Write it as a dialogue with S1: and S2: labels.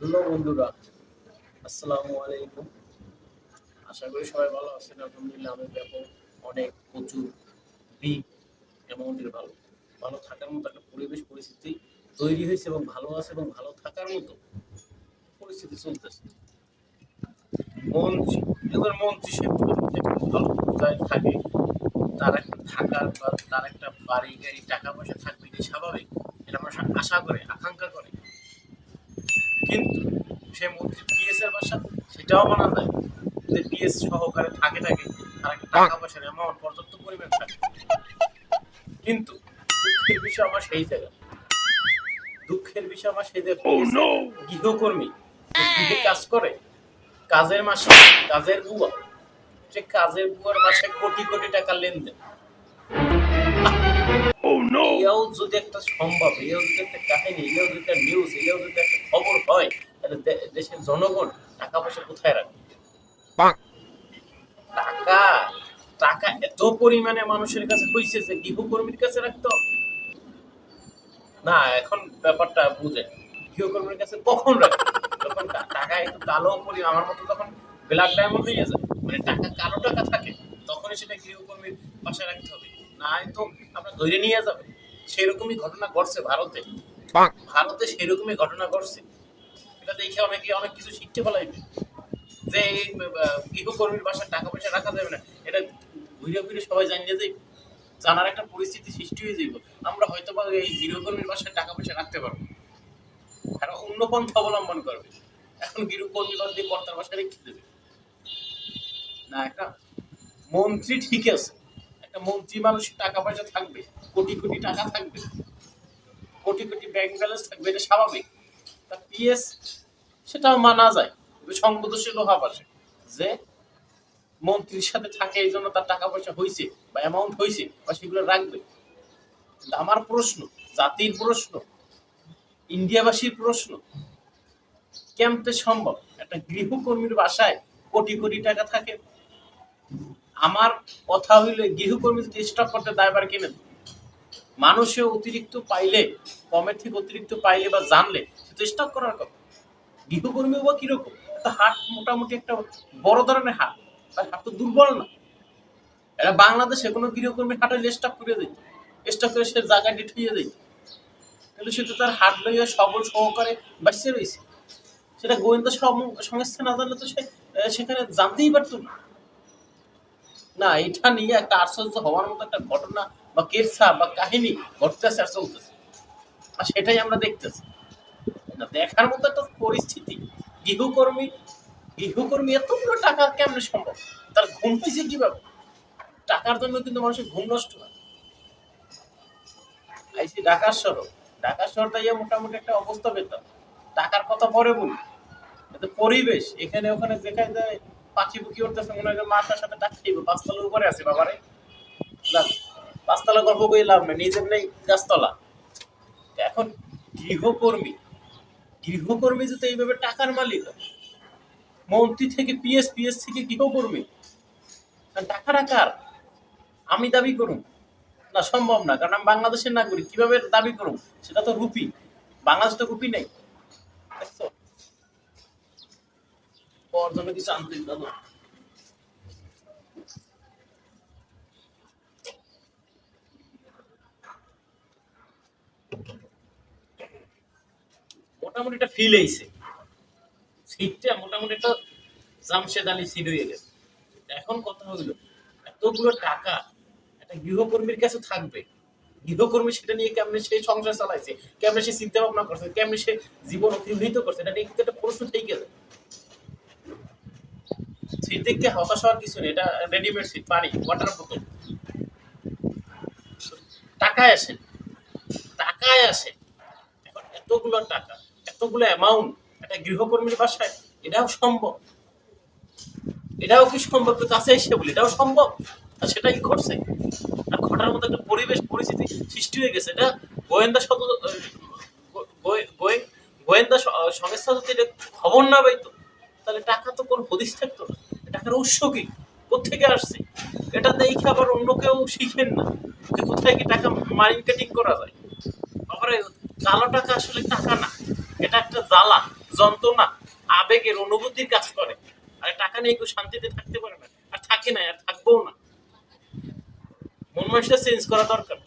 S1: Hello বন্ধুরা, আসসালামু আলাইকুম। আশা করি সবাই ভালো আছেন। আলহামদুলিল্লাহ, আমি ব্যাপক অনেক প্রচুর বিগ অ্যামাউন্টের ভালো ভালো থাকার মতো একটা পরিবেশ, পরিস্থিতি তৈরি হয়েছে এবং ভালো আছে এবং ভালো থাকার মতো পরিস্থিতি চলতেছে। মন্ত্রী, এবার মন্ত্রী সে ভালো কোথায় থাকে। তার একটা থাকার বা তার একটা বাড়ি, গাড়ি, টাকা পয়সা থাকবে এটাই স্বাভাবিক? এটা মানুষ আশা করে, আকাঙ্ক্ষা কিন্তু সে মন্ত্রী পিএস এর বাসা সেটাও মানা যায়। যে পিএস সহকারে থাকে থাকে তার একটা টাকা পয়সার অ্যামাউন্ট পর্যাপ্ত পরিমাণ থাকে। কিন্তু দুঃখের বিষয় আমার সেই জায়গা। দুঃখের বিষয় আমার সেই জায়গা। গৃহকর্মী গৃহে কাজ করে কাজের মাসে কাজের বুয়া সে কাজের বুয়ার মাসে কোটি কোটি টাকা লেনদেন। এও যদি একটা সম্ভব এও যদি একটা কাহিনী এও যদি একটা নিউজ এও যদি একটা খবর হয় তাহলে দে- দেশের জনগণ টাকা পয়সা কোথায় রাখবে? টাকা টাকা এত পরিমাণে মানুষের কাছে হয়েছে যে গৃহকর্মীর কাছে রাখতে না এখন ব্যাপারটা বুঝে। গৃহকর্মীর কাছে কখন রাখবে? যখন টাকা একটু কালো পরি আমার মতো তখন ব্ল্যাক ডায়মন্ড হয়ে যায় মানে টাকা কালো টাকা থাকে তখনই সেটা গৃহকর্মীর বাসায় রাখতে হবে। না তো আপনার ধরে নিয়ে যাবে। সেরকমই ঘটনা ঘটছে ভারতে। ভারতে সেরকমই ঘটনা ঘটছে। এটা দেখে অনেকে অনেক কিছু শিখতে ফেলাইবে যে গৃহকর্মীর বাসায় টাকা পয়সা রাখা যাবে না, এটা ঘুরে ঘুরে সবাই জানিয়ে যাই জানার একটা পরিস্থিতি সৃষ্টি হয়ে যাইব। আমরা হয়তো বা এই গৃহকর্মীর বাসায় টাকা পয়সা রাখতে পারব। আর অন্য পন্থা অবলম্বন করবে। এখন গৃহকর্মী বাদ দিয়ে কর্তার বাসায় রেখে দেবে। না, একটা মন্ত্রী ঠিক আছে। একটা মন্ত্রী মানুষের টাকা পয়সা থাকবে, কোটি কোটি টাকা থাকবে। কোটি কোটি ব্যাংক ব্যালেন্স থাকবে, এটা স্বাভাবিক। পিএস মানা যায়। সংবেদনশীল পাশে যে মন্ত্রীর সাথে থাকে, এই জন্য তার টাকা পয়সা হয়েছে বা অ্যামাউন্ট হয়েছে বা সেগুলো রাখবে। কিন্তু আমার প্রশ্ন, জাতির প্রশ্ন, ইন্ডিয়াবাসীর প্রশ্ন, কেমতে সম্ভব? একটা গৃহকর্মীর বাসায় কোটি কোটি টাকা থাকে। আমার কথা হইলে গৃহকর্মী যদি স্টক করতে দায়বার কিনে মানুষে অতিরিক্ত পাইলে, কমের থেকে অতিরিক্ত পাইলে বা জানলে, সে তো স্টক করার কথা। গৃহকর্মী বা কীরকম? একটা হাট মোটামুটি একটা বড় ধরনের হাট। তার হাট তো দুর্বল না। এটা বাংলাদেশে কোনো গৃহকর্মী হাটে স্টক করে দিত। স্টক করে সে জায়গায় ডিঠিয়ে দিত। কিন্তু সে তো তার হাট লইয়া সবল সহকারে বাঁচিয়ে রয়েছে সেটা গোয়েন্দা সংস্থা না জানলে তো সে সেখানে জানতেই পারতো না। না, এটা নিয়ে একটা আশ্চর্য হওয়ার মতো একটা ঘটনা বা কেসা বা কাহিনী ঘটতেছে আর চলতেছে। আর সেটাই আমরা দেখতেছি। দেখার মতো একটা পরিস্থিতি। গৃহকর্মী গৃহকর্মী এতগুলো টাকা কেমনে সম্ভব? তার ঘুম হয়েছে কীভাবে? টাকার জন্য কিন্তু মানুষের ঘুম নষ্ট হয়। আইসি ঢাকার শহর। ঢাকার শহরটা ইয়ে মোটামুটি একটা অবস্থা পেতাম টাকার কথা পরে বলি। কিন্তু পরিবেশ এখানে ওখানে যেখানে যায় পাখি পুখি উঠতেছে মনে হয় মাথার সাথে ডাক খাইবে পাঁচতলার উপরে আছে বাবারে। যাক, পাঁচতলা গল্প করে লাভ নেই, নিজের নেই, গাছতলা। এখন গৃহকর্মী গৃহকর্মী যদি এইভাবে টাকার মালিক। মন্ত্রী থেকে পিএস পিএস থেকে গৃহকর্মী। আর টাকাটা কার? আমি দাবি করুন না, সম্ভব না, কারণ আমি বাংলাদেশের নাগরিক, কীভাবে দাবি করুন সেটা তো রুপি। বাংলাদেশ তো রুপি নেই। দেখছ? কিছু আনতে দাদু মোটামুটি একটা ফিল হয়েছে সিটটা মোটামুটি একটা জামশেদ আলী সিট হয়ে গেছে। এখন কথা হইল এতগুলো টাকা একটা গৃহকর্মীর কাছে থাকবে। গৃহকর্মী সেটা নিয়ে কেমনে সে সংসার চালাইছে, কেমনে সে চিন্তা ভাবনা করছে, কেমনে সে জীবন অতিবাহিত করছে, এটা নিয়ে কিন্তু একটা প্রশ্ন থেকে দেখতে হতাশ হওয়ার কিছু নেই, এটা রেডিমেড সিট পানি ওয়াটার বোতল টাকায় আসে টাকায় আসে এখন এতগুলো টাকা এতগুলো অ্যামাউন্ট একটা গৃহকর্মীর বাসায়, এটাও সম্ভব। এটাও কি সম্ভব? তো কাছে এসে বলি, এটাও সম্ভব? আর সেটা কি ঘটছে। আর ঘটার মতো একটা পরিবেশ, পরিস্থিতি সৃষ্টি হয়ে গেছে। এটা গোয়েন্দা গোয়ে- গোয়েন্দা সংস্থা যদি এটা খবর না পাইতো, তাহলে টাকা তো কোনো হদিস থাকতো না। টাকার উৎস কি? কোথেকে আসছে? এটা দেখে আবার অন্য কেউ শিখেন না যে কোথায় কি টাকা মাইন কাটিং করা যায়। আবার কালো টাকা আসলে টাকা না। এটা একটা জ্বালা, যন্ত্রণা, আবেগের অনুভূতির কাজ করে। আর টাকা নিয়ে কেউ শান্তিতে থাকতে পারে না। আর থাকে না, আর থাকবেও না। মন মানুষটা চেঞ্জ করা দরকার।